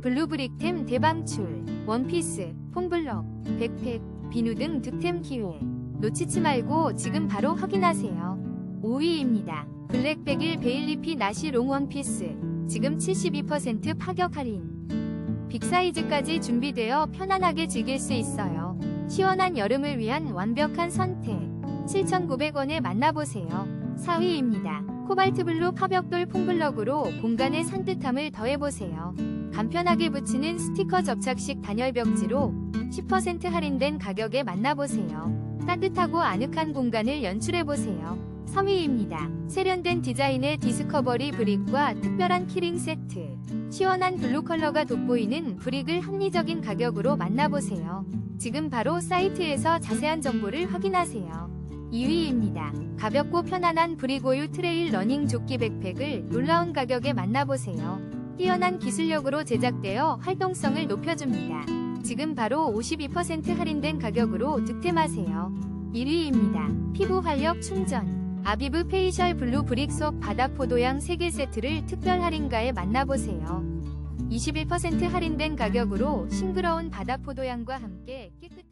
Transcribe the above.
블루브릭템 대방출, 원피스, 폼블럭, 백팩, 비누 등 득템 기회. 놓치지 말고 지금 바로 확인하세요. 5위입니다. 블랙백일 베일리피 나시 롱 원피스. 지금 72% 파격 할인. 빅사이즈까지 준비되어 편안하게 즐길 수 있어요. 시원한 여름을 위한 완벽한 선택. 7,900원에 만나보세요. 4위입니다. 코발트 블루 파벽돌 폼블럭으로 공간의 산뜻함을 더해보세요. 간편하게 붙이는 스티커 접착식 단열 벽지로 10% 할인된 가격에 만나보세요. 따뜻하고 아늑한 공간을 연출해보세요. 3위입니다. 세련된 디자인의 디스커버리 브릭과 특별한 키링 세트. 시원한 블루 컬러가 돋보이는 브릭을 합리적인 가격으로 만나보세요. 지금 바로 사이트에서 자세한 정보를 확인하세요. 2위입니다. 가볍고 편안한 브리고유 트레일 러닝 조끼 백팩을 놀라운 가격에 만나보세요. 뛰어난 기술력으로 제작되어 활동성을 높여줍니다. 지금 바로 52% 할인된 가격으로 득템하세요. 1위입니다. 피부 활력 충전. 아비브 페이셜 블루 브릭 속 바다 포도향 3개 세트를 특별 할인가에 만나보세요. 21% 할인된 가격으로 싱그러운 바다 포도향과 함께 깨끗한